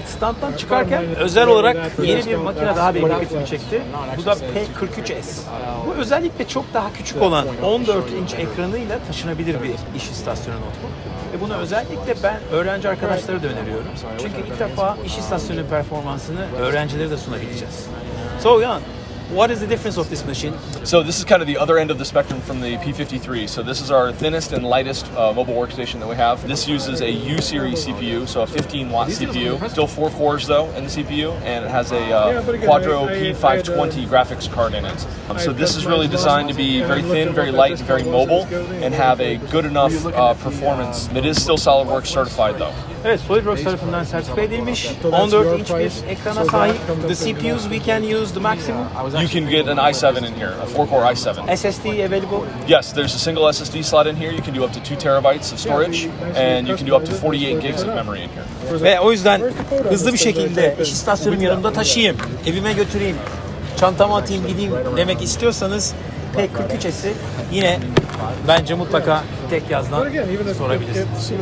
Evet standtan çıkarken özel olarak yeni bir makine daha benim dikkatimi çekti. Bu da P43S. Bu özellikle çok daha küçük olan 14 inç ekranıyla taşınabilir bir iş istasyonu notebook. Ve bunu özellikle ben öğrenci arkadaşlara da öneriyorum. Çünkü ilk defa iş istasyonu performansını öğrencilere de sunabileceğiz. So Jan, what is the difference of this machine? So this is kind of the other end of the spectrum from the P53. So this is our thinnest and lightest uh, mobile workstation that we have. This uses a U-series CPU, so a 15 watt CPU. Still four cores though in the CPU, and it has a uh, Quadro P520 graphics card in it. Um, so this is really designed to be very thin, very light, and very mobile, and have a good enough uh, performance. It is still SolidWorks certified though. Evet, SolidWorks tarafından sertifika edilmiş. 14 inç bir ekrana sahip. The CPUs we can use the maximum. You can get an i7 in here, a four-core i7. SSD available. Yes, there's a single SSD slot in here. You can do up to two terabytes of storage, and you can do up to 48 gigs of memory in here. Ve o yüzden hızlı bir şekilde iş istasyonum yanımda taşıyayım, evime götüreyim, çantama atayım gideyim demek istiyorsanız P43S'i yine bence mutlaka tek yazdan sorabilirsiniz.